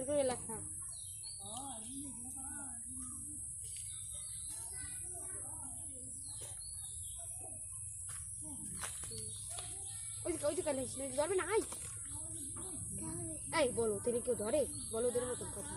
সুন্দর করে লেখা। ধরবে না? আই বলো তিনি কেউ ধরে? বলো ওদের মতন কথা।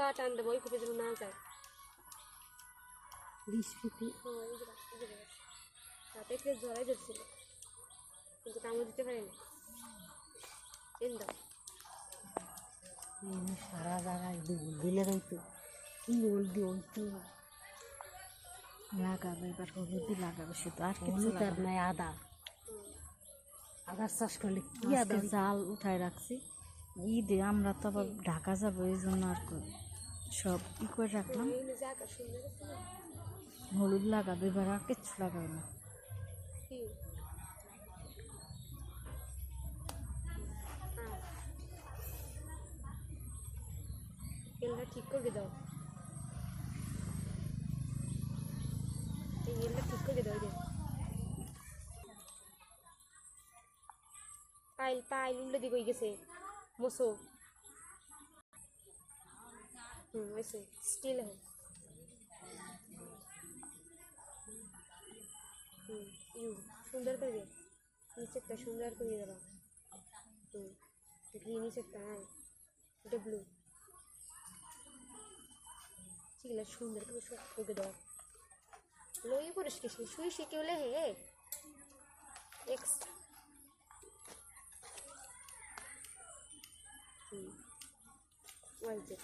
সোজা টান দেবো ওই যেন না যায়। বিস্কুটি হ্যাঁ। রাতে খেয়ে ধরছিল। কিন্তু কামড় দিতে পারিনি। সারা জায়গায় দুল দিলে হইতো কি হলদি হইতো লাগাবে এবার হলুদি লাগাবে শুধু আর কিছু হলুদ আর নাই। আদা। আদার চাষ করলে কি আদা? জাল উঠায় রাখছি। ঈদে আমরা তো আবার ঢাকা যাব এই জন্য আর কি সব ই করে রাখলাম। হলুদ লাগাবে, এবার আর কিচ্ছু লাগাবে না। তেলটা ঠিক করে দাও। তেলটা ঠিক করে দাও পাইল পাইল উল্লে দিকে গেছে। মোসো হুম ऐसे स्टिल है হুম ইউ সুন্দর করে দে নিচেরটা সুন্দর করে দেবা হুম দেখি নিচেরটা হ্যাঁ এটা ব্লু সেগুলো সুন্দর করে সব ঠকে দেওয়া লইয়ে করিস কি সে শুই শিখে হলে হে এক্স হুম Y Z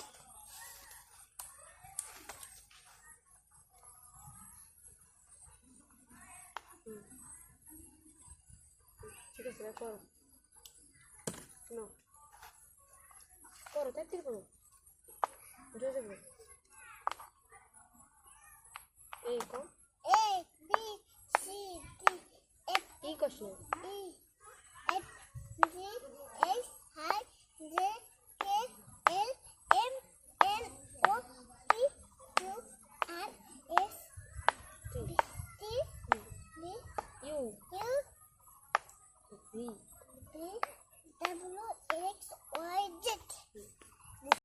tira, você vai fora. Não. Fora, até tira, mano. Onde você vai? Ei, qual? E, B, C, D, E. Ih, cachorro. দিই